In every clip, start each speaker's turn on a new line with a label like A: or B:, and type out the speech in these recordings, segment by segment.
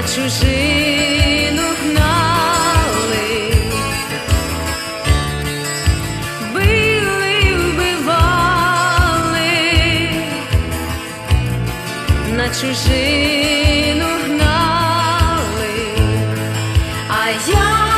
A: на чужину гнали, били, вбивали, на чужину гнали, а я.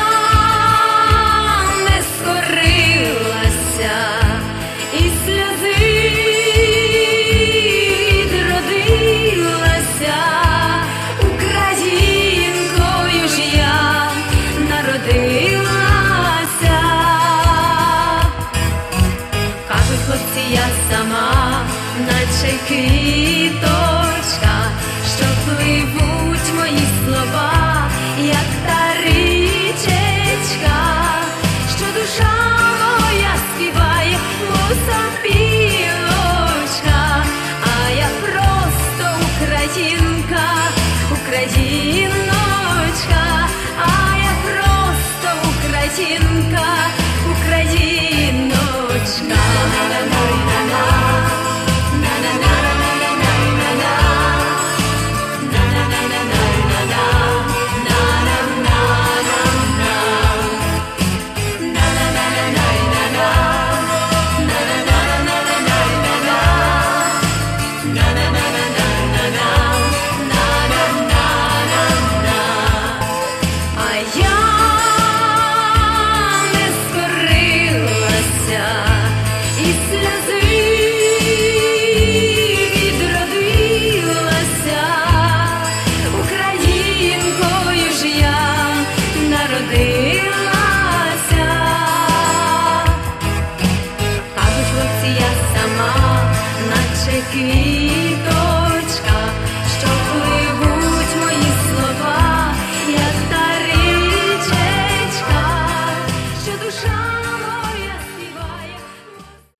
A: looking skin.